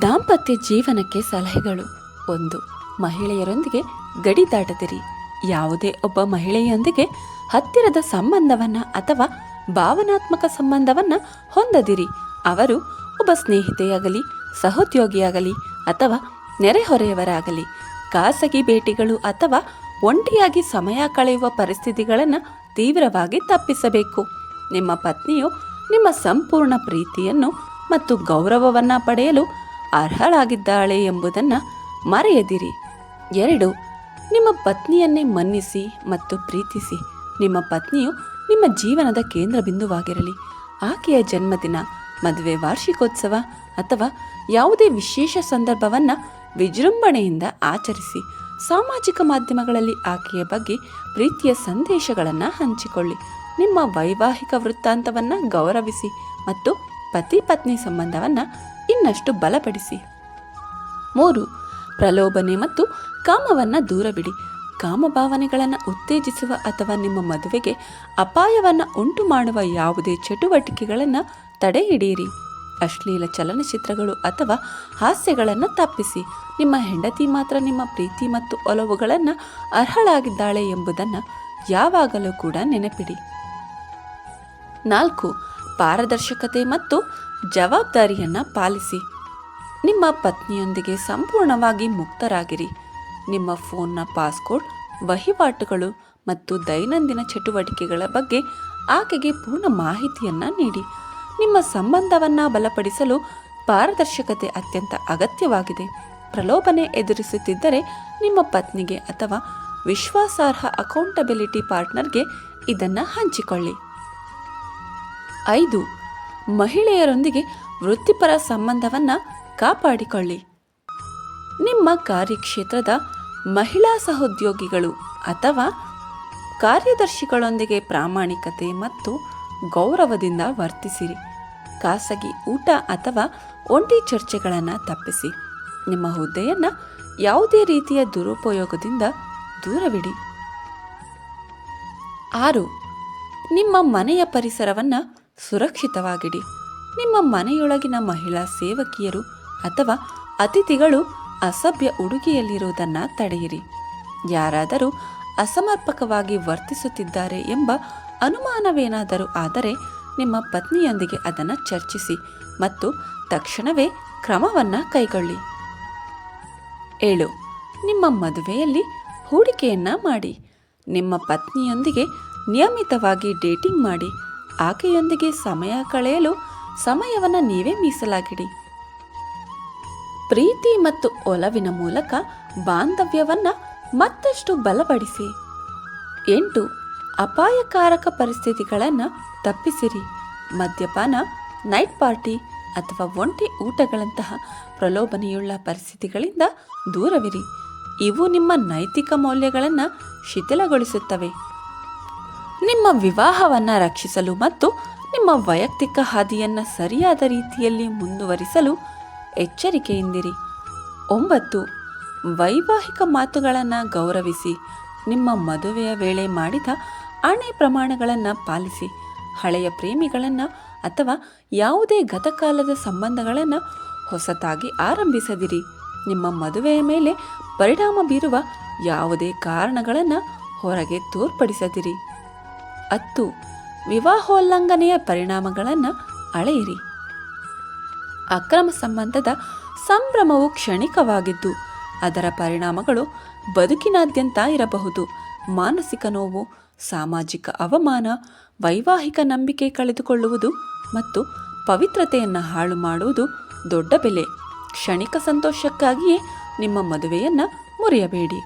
ದಾಂಪತ್ಯ ಜೀವನಕ್ಕೆ ಸಲಹೆಗಳು. ಒಂದು, ಮಹಿಳೆಯರೊಂದಿಗೆ ಗಡಿ ದಾಟದಿರಿ. ಯಾವುದೇ ಒಬ್ಬ ಮಹಿಳೆಯೊಂದಿಗೆ ಹತ್ತಿರದ ಸಂಬಂಧವನ್ನ ಅಥವಾ ಭಾವನಾತ್ಮಕ ಸಂಬಂಧವನ್ನ ಹೊಂದದಿರಿ. ಅವರು ಒಬ್ಬ ಸ್ನೇಹಿತೆಯಾಗಲಿ, ಸಹೋದ್ಯೋಗಿಯಾಗಲಿ ಅಥವಾ ನೆರೆಹೊರೆಯವರಾಗಲಿ, ಖಾಸಗಿ ಭೇಟಿಗಳು ಅಥವಾ ಒಂಟಿಯಾಗಿ ಸಮಯ ಕಳೆಯುವ ಪರಿಸ್ಥಿತಿಗಳನ್ನು ತೀವ್ರವಾಗಿ ತಪ್ಪಿಸಬೇಕು. ನಿಮ್ಮ ಪತ್ನಿಯು ನಿಮ್ಮ ಸಂಪೂರ್ಣ ಪ್ರೀತಿಯನ್ನು ಮತ್ತು ಗೌರವವನ್ನು ಪಡೆಯಲು ಅರ್ಹಳಾಗಿದ್ದಾಳೆ ಎಂಬುದನ್ನು ಮರೆಯದಿರಿ. ಎರಡು, ನಿಮ್ಮ ಪತ್ನಿಯನ್ನೇ ಮನ್ನಿಸಿ ಮತ್ತು ಪ್ರೀತಿಸಿ. ನಿಮ್ಮ ಪತ್ನಿಯು ನಿಮ್ಮ ಜೀವನದ ಕೇಂದ್ರ ಬಿಂದುವಾಗಿರಲಿ ಆಕೆಯ ಜನ್ಮದಿನ, ಮದುವೆ ವಾರ್ಷಿಕೋತ್ಸವ ಅಥವಾ ಯಾವುದೇ ವಿಶೇಷ ಸಂದರ್ಭವನ್ನು ವಿಜೃಂಭಣೆಯಿಂದ ಆಚರಿಸಿ. ಸಾಮಾಜಿಕ ಮಾಧ್ಯಮಗಳಲ್ಲಿ ಆಕೆಯ ಬಗ್ಗೆ ಪ್ರೀತಿಯ ಸಂದೇಶಗಳನ್ನು ಹಂಚಿಕೊಳ್ಳಿ. ನಿಮ್ಮ ವೈವಾಹಿಕ ವೃತ್ತಾಂತವನ್ನು ಗೌರವಿಸಿ ಮತ್ತು ಪತಿ ಪತ್ನಿ ಸಂಬಂಧವನ್ನು ಇನ್ನಷ್ಟು ಬಲಪಡಿಸಿ. ಮೂರು, ಪ್ರಲೋಭನೆ ಮತ್ತು ಕಾಮವನ್ನು ದೂರವಿಡಿ. ಕಾಮಭಾವನೆಗಳನ್ನು ಉತ್ತೇಜಿಸುವ ಅಥವಾ ನಿಮ್ಮ ಮದುವೆಗೆ ಅಪಾಯವನ್ನು ಉಂಟು ಮಾಡುವ ಯಾವುದೇ ಚಟುವಟಿಕೆಗಳನ್ನು ತಡೆ ಹಿಡಿಯಿರಿ ಅಶ್ಲೀಲ ಚಲನಚಿತ್ರಗಳು ಅಥವಾ ಹಾಸ್ಯಗಳನ್ನು ತಪ್ಪಿಸಿ. ನಿಮ್ಮ ಹೆಂಡತಿ ಮಾತ್ರ ನಿಮ್ಮ ಪ್ರೀತಿ ಮತ್ತು ಒಲವುಗಳನ್ನು ಅರ್ಹಳಾಗಿದ್ದಾಳೆ ಎಂಬುದನ್ನು ಯಾವಾಗಲೂ ಕೂಡ ನೆನಪಿಡಿ. ನಾಲ್ಕು, ಪಾರದರ್ಶಕತೆ ಮತ್ತು ಜವಾಬ್ದಾರಿಯನ್ನು ಪಾಲಿಸಿ. ನಿಮ್ಮ ಪತ್ನಿಯೊಂದಿಗೆ ಸಂಪೂರ್ಣವಾಗಿ ಮುಕ್ತರಾಗಿರಿ. ನಿಮ್ಮ ಫೋನ್ನ ಪಾಸ್ಕೋಡ್, ವಹಿವಾಟುಗಳು ಮತ್ತು ದೈನಂದಿನ ಚಟುವಟಿಕೆಗಳ ಬಗ್ಗೆ ಆಕೆಗೆ ಪೂರ್ಣ ಮಾಹಿತಿಯನ್ನು ನೀಡಿ. ನಿಮ್ಮ ಸಂಬಂಧವನ್ನು ಬಲಪಡಿಸಲು ಪಾರದರ್ಶಕತೆ ಅತ್ಯಂತ ಅಗತ್ಯವಾಗಿದೆ. ಪ್ರಲೋಭನೆ ಎದುರಿಸುತ್ತಿದ್ದರೆ ನಿಮ್ಮ ಪತ್ನಿಗೆ ಅಥವಾ ವಿಶ್ವಾಸಾರ್ಹ ಅಕೌಂಟಬಿಲಿಟಿ ಪಾರ್ಟ್ನರ್ಗೆ ಇದನ್ನು ಹಂಚಿಕೊಳ್ಳಿ. ಐದು ಮಹಿಳೆಯರೊಂದಿಗೆ ವೃತ್ತಿಪರ ಸಂಬಂಧವನ್ನು ಕಾಪಾಡಿಕೊಳ್ಳಿ. ನಿಮ್ಮ ಕಾರ್ಯಕ್ಷೇತ್ರದ ಮಹಿಳಾ ಸಹೋದ್ಯೋಗಿಗಳು ಅಥವಾ ಕಾರ್ಯದರ್ಶಿಗಳೊಂದಿಗೆ ಪ್ರಾಮಾಣಿಕತೆ ಮತ್ತು ಗೌರವದಿಂದ ವರ್ತಿಸಿರಿ. ಖಾಸಗಿ ಊಟ ಅಥವಾ ಒಂಟಿ ಚರ್ಚೆಗಳನ್ನು ತಪ್ಪಿಸಿ. ನಿಮ್ಮ ಹುದ್ದೆಯನ್ನು ಯಾವುದೇ ರೀತಿಯ ದುರುಪಯೋಗದಿಂದ ದೂರವಿಡಿ. ಆರು, ನಿಮ್ಮ ಮನೆಯ ಪರಿಸರವನ್ನು ಸುರಕ್ಷಿತವಾಗಿಡಿ. ನಿಮ್ಮ ಮನೆಯೊಳಗಿನ ಮಹಿಳಾ ಸೇವಕಿಯರು ಅಥವಾ ಅತಿಥಿಗಳು ಅಸಭ್ಯ ಉಡುಗೆಯಲ್ಲಿರುವುದನ್ನು ತಡೆಯಿರಿ. ಯಾರಾದರೂ ಅಸಮರ್ಪಕವಾಗಿ ವರ್ತಿಸುತ್ತಿದ್ದಾರೆ ಎಂಬ ಅನುಮಾನವೇನಾದರೂ ಆದರೆ ನಿಮ್ಮ ಪತ್ನಿಯೊಂದಿಗೆ ಅದನ್ನು ಚರ್ಚಿಸಿ ಮತ್ತು ತಕ್ಷಣವೇ ಕ್ರಮವನ್ನು ಕೈಗೊಳ್ಳಿ. ಏಳು. ನಿಮ್ಮ ಮದುವೆಯಲ್ಲಿ ಹೂಡಿಕೆಯನ್ನು ಮಾಡಿ. ನಿಮ್ಮ ಪತ್ನಿಯೊಂದಿಗೆ ನಿಯಮಿತವಾಗಿ ಡೇಟಿಂಗ್ ಮಾಡಿ. ಆಕೆಯೊಂದಿಗೆ ಸಮಯ ಕಳೆಯಲು ಸಮಯವನ್ನು ನೀವೇ ಮೀಸಲಾಗಿಡಿ. ಪ್ರೀತಿ ಮತ್ತು ಒಲವಿನ ಮೂಲಕ ಬಾಂಧವ್ಯವನ್ನು ಮತ್ತಷ್ಟು ಬಲಪಡಿಸಿ. ಎಂಟು, ಅಪಾಯಕಾರಕ ಪರಿಸ್ಥಿತಿಗಳನ್ನು ತಪ್ಪಿಸಿರಿ. ಮದ್ಯಪಾನ, ನೈಟ್ ಪಾರ್ಟಿ ಅಥವಾ ಒಂಟಿ ಊಟಗಳಂತಹ ಪ್ರಲೋಭನೆಯುಳ್ಳ ಪರಿಸ್ಥಿತಿಗಳಿಂದ ದೂರವಿರಿ. ಇವು ನಿಮ್ಮ ನೈತಿಕ ಮೌಲ್ಯಗಳನ್ನು ಶಿಥಿಲಗೊಳಿಸುತ್ತವೆ. ನಿಮ್ಮ ವಿವಾಹವನ್ನು ರಕ್ಷಿಸಲು ಮತ್ತು ನಿಮ್ಮ ವೈಯಕ್ತಿಕ ಹಾದಿಯನ್ನು ಸರಿಯಾದ ರೀತಿಯಲ್ಲಿ ಮುಂದುವರಿಸಲು ಎಚ್ಚರಿಕೆಯಿಂದಿರಿ. ಒಂಬತ್ತು, ವೈವಾಹಿಕ ಮಾತುಗಳನ್ನು ಗೌರವಿಸಿ, ನಿಮ್ಮ ಮದುವೆಯ ವೇಳೆ ಮಾಡಿದ ಅಣೆ ಪ್ರಮಾಣಗಳನ್ನು ಪಾಲಿಸಿ, ಹಳೆಯ ಪ್ರೇಮಿಗಳನ್ನು ಅಥವಾ ಯಾವುದೇ ಗತಕಾಲದ ಸಂಬಂಧಗಳನ್ನು ಹೊಸತಾಗಿ ಆರಂಭಿಸದಿರಿ. ನಿಮ್ಮ ಮದುವೆಯ ಮೇಲೆ ಪರಿಣಾಮ ಬೀರುವ ಯಾವುದೇ ಕಾರಣಗಳನ್ನು ಹೊರಗೆ ತೋರ್ಪಡಿಸದಿರಿ. ಹತ್ತು ವಿವಾಹೋಲ್ಲಂಘನೆಯ ಪರಿಣಾಮಗಳನ್ನು ಅಳೆಯಿರಿ. ಅಕ್ರಮ ಸಂಬಂಧದ ಸಂಭ್ರಮವು ಕ್ಷಣಿಕವಾಗಿದ್ದು, ಅದರ ಪರಿಣಾಮಗಳು ಬದುಕಿನಾದ್ಯಂತ ಇರಬಹುದು. ಮಾನಸಿಕ ನೋವು, ಸಾಮಾಜಿಕ ಅವಮಾನ, ವೈವಾಹಿಕ ನಂಬಿಕೆ ಕಳೆದುಕೊಳ್ಳುವುದು ಮತ್ತು ಪವಿತ್ರತೆಯನ್ನು ಹಾಳು ಮಾಡುವುದು ದೊಡ್ಡ ಬೆಲೆ. ಕ್ಷಣಿಕ ಸಂತೋಷಕ್ಕಾಗಿಯೇ ನಿಮ್ಮ ಮದುವೆಯನ್ನು ಮುರಿಯಬೇಡಿ.